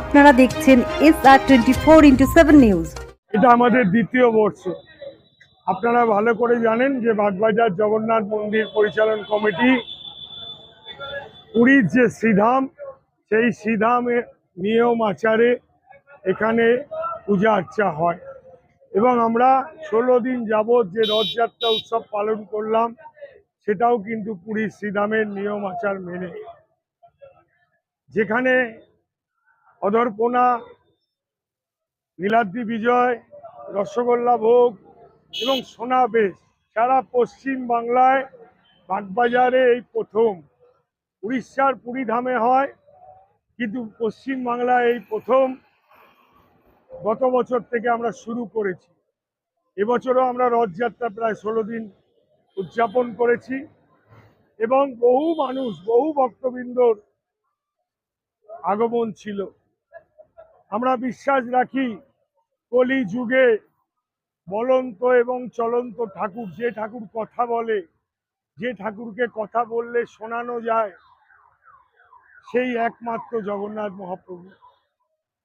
আপনারা দেখছেন S R twenty four into seven news এটা আমাদের দ্বিতীয় বর্ষ। আপনারা ভালো করে জানেন যে বাগবাজার জগন্নাথ মন্দির পরিচালন কমিটি, পুরীর যে শ্রীধাম, সেই শ্রীধামে নিয়ম আচারে এখানে পূজা আর্চা হয়। এবং আমরা ষোলো দিন যাবৎ যে রথযাত্রা উৎসব পালন করলাম, সেটাও কিন্তু পুরীর শ্রীধামের নিয়ম আচার মেনে। যেখানে অদর্পণা নীলাদ্রি বিজয়, রসগোল্লা ভোগ এবং সোনা বেশ সারা পশ্চিম বাংলায় বাগবাজারে এই প্রথম। উড়িষ্যার পুরীধামে হয়, কিন্তু পশ্চিম বাংলায় এই প্রথম গত বছর থেকে আমরা শুরু করেছি। এবছরও আমরা রথযাত্রা প্রায় ষোলো দিন উদযাপন করেছি এবং বহু মানুষ, বহু ভক্তবৃন্দর আগমন ছিল। আমরা বিশ্বাস রাখি কলি যুগে বলন্ত এবং চলন্ত ঠাকুর যে ঠাকুর কথা বলে, যে ঠাকুরকে কথা বললে শোনানো যায়, সেই একমাত্র জগন্নাথ মহাপ্রভু।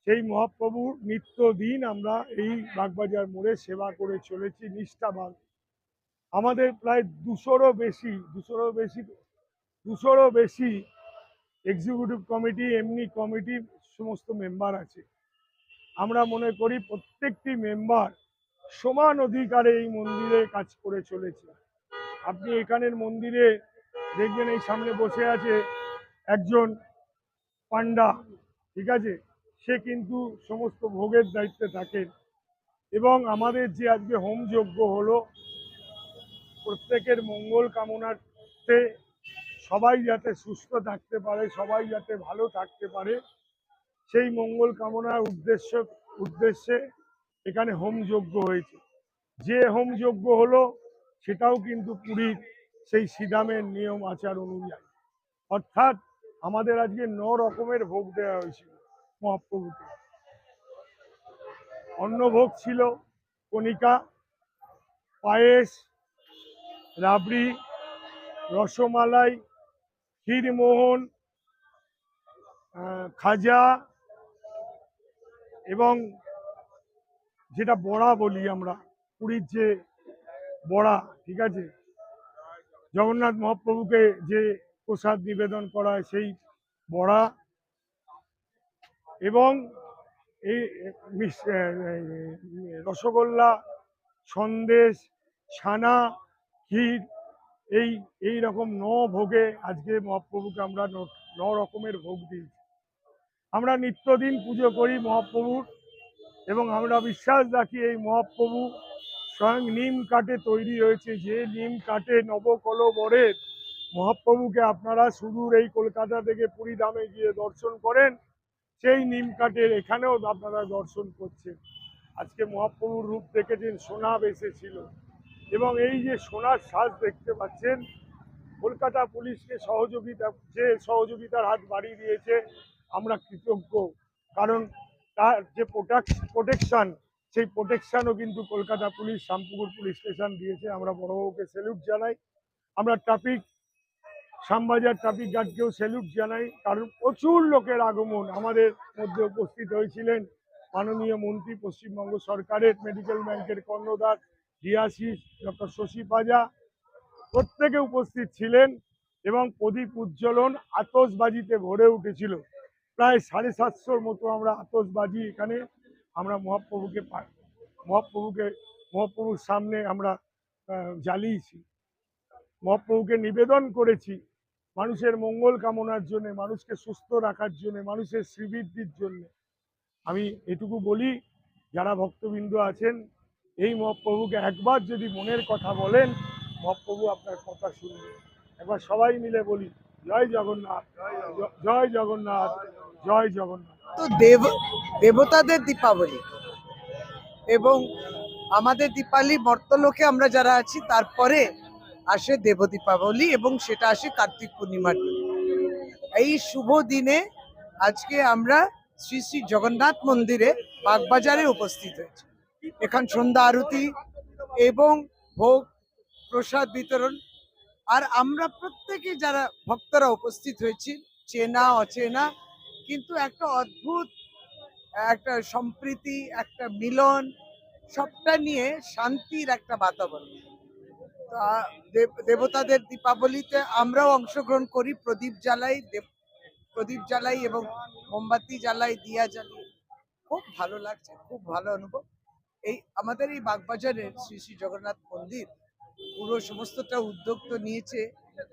সেই মহাপ্রভুর নিত্যদিন আমরা এই বাগবাজার মোড়ে সেবা করে চলেছি নিষ্ঠাবান। আমাদের প্রায় দুশোরও বেশি দুশোরও বেশি দুশোরও বেশি এক্সিকিউটিভ কমিটি এমনি কমিটি সমস্ত মেম্বার আছে। আমরা মনে করি প্রত্যেকটি মেম্বার সমান অধিকারে এই মন্দিরে কাজ করে চলেছে। আপনি এখানের মন্দিরে দেখবেন এই সামনে বসে আছে একজন পান্ডা ঠিক আছে? সে কিন্তু সমস্ত ভোগের দায়িত্বে থাকেন এবং আমাদের যে আজকে হোম যজ্ঞ হলো, প্রত্যেকের মঙ্গল কামনাতে সবাই যাতে সুস্থ থাকতে পারে, সবাই যাতে ভালো থাকতে পারে সেই মঙ্গল কামনার উদ্দেশ্য, উদ্দেশ্যে এখানে হোম যজ্ঞ হয়েছে। যে হোম যজ্ঞ হলো, সেটাও কিন্তু পুরীর সেই সিদামের নিয়ম, আচার অনুযায়ী। অর্থাৎ আমাদের আজকে ন রকমের ভোগ দেওয়া হয়েছিল মহাপ্রভুকে অন্নভোগ ছিল কণিকা, পায়েস, রাবড়ি, রসমালাই, ক্ষীরমোহন খাজা যেটা বড়া বলি আমরা, পুরীর যে বড়া, ঠিক আছে? জগন্নাথ মহাপ্রভুকে যে প্রসাদ নিবেদন করা হয় সেই বড়া এবং এই রসগোল্লা, সন্দেশ, ছানা, ক্ষীর, এই এই রকম ন ভোগে আজকে মহাপ্রভুকে আমরা ন- রকমের ভোগ দিয়েছি। আমরা নিত্যদিন পুজো করি মহাপ্রভুর এবং আমরা বিশ্বাস রাখি এই মহাপ্রভু স্বয়ং নিম কাঠে তৈরি হয়েছে। যে নিম কাঠে নবকলবরের মহাপ্রভুকে আপনারা সুদূর এই কলকাতা থেকে পুরী ধামে গিয়ে দর্শন করেন। সেই নিম কাঠের এখানেও আপনারা দর্শন করছেন। আজকে মহাপ্রভুর রূপ দেখেছেন, সোনা বেসেছিল এবং এই যে সোনার সাজ দেখতে পাচ্ছেন, কলকাতা পুলিশকে সহযোগিতা, যে সহযোগিতার হাত বাড়িয়ে দিয়েছে আমরা কৃতজ্ঞ। কারণ তার যে প্রোটেকশন, সেই প্রোটেকশনও কিন্তু Kolkata police, Shyampukur police station দিয়েছে। আমরা বড়বাবুকে স্যালুট জানাই। আমরা ট্রাফিক শ্যামবাজার ট্রাফিক গার্ডকেও স্যালুট জানাই। কারণ প্রচুর লোকের আগমন আমাদের মধ্যে উপস্থিত হয়েছিলেন মাননীয় মন্ত্রী, পশ্চিমবঙ্গ সরকারের মেডিকেল ব্যাংকের কর্ণধার ডিয়াসিস ডক্টর শশী পাজা প্রত্যেকে উপস্থিত ছিলেন এবং প্রদীপ উজ্জ্বলন আতসবাজিতে ভরে উঠেছিল। প্রায় সাড়ে সাতশোর মতো আমরা আতসবাজি এখানে আমরা মহাপ্রভুকে মহাপ্রভুকে, মহাপ্রভুর সামনে আমরা জ্বালিয়েছি। মহাপ্রভুকে নিবেদন করেছি মানুষের মঙ্গল কামনার জন্য, মানুষকে সুস্থ রাখার জন্য, মানুষের শ্রীবৃদ্ধির জন্য। আমি এটুকু বলি, যারা ভক্তবৃন্দ আছেন, এই মহাপ্রভুকে একবার যদি মনের কথা বলেন, মহাপ্রভু আপনার কথা শুনবে। একবার সবাই মিলে বলি, জয় জগন্নাথ জয় জগন্নাথ জয় জগন্নাথ। তো দেব, দেবতাদের দীপাবলি এবং আমাদের দীপাবলি মর্তলোকে আমরা যারা আছি, তারপরে আসে দেব দীপাবলি এবং সেটা আসে কার্তিক পূর্ণিমার দিন। এই শুভ দিনে আজকে আমরা শ্রী শ্রী জগন্নাথ মন্দিরে বাগবাজারে উপস্থিত হয়েছি। এখান সন্ধ্যা আরতি এবং ভোগ প্রসাদ বিতরণ। আর আমরা প্রত্যেকে যারা ভক্তরা উপস্থিত হয়েছি, চেনা, অচেনা কিন্তু একটা অদ্ভুত, একটা সম্প্রীতি, একটা মিলন, সবটা নিয়ে শান্তির একটা বাতাবরণ। তা দেব- দেবতাদের দীপাবলিতে আমরাও অংশগ্রহণ করি, প্রদীপ জ্বালাই প্রদীপ জ্বালাই এবং মোমবাতি জ্বালাই, দিয়া জ্বালাই খুব ভালো লাগছে, খুব ভালো অনুভব। এই, আমাদের এই বাগবাজারের শ্রী শ্রী জগন্নাথ মন্দির পুরো সমস্তটা উদ্যোগ নিয়েছে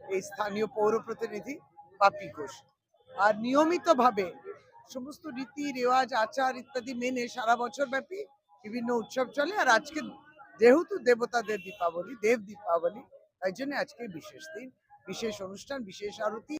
এই স্থানীয় পৌর প্রতিনিধি পাপি ঘোষ। আর নিয়মিতভাবে সমস্ত রীতি, রেওয়াজ, আচার ইত্যাদি মেনে সারা বছর ব্যাপী বিভিন্ন উৎসব চলে। আর আজকে যেহেতু দেবতাদের দীপাবলি, দেব দীপাবলি, তাই জন্য আজকে বিশেষ দিন, বিশেষ অনুষ্ঠান, বিশেষ আরতি।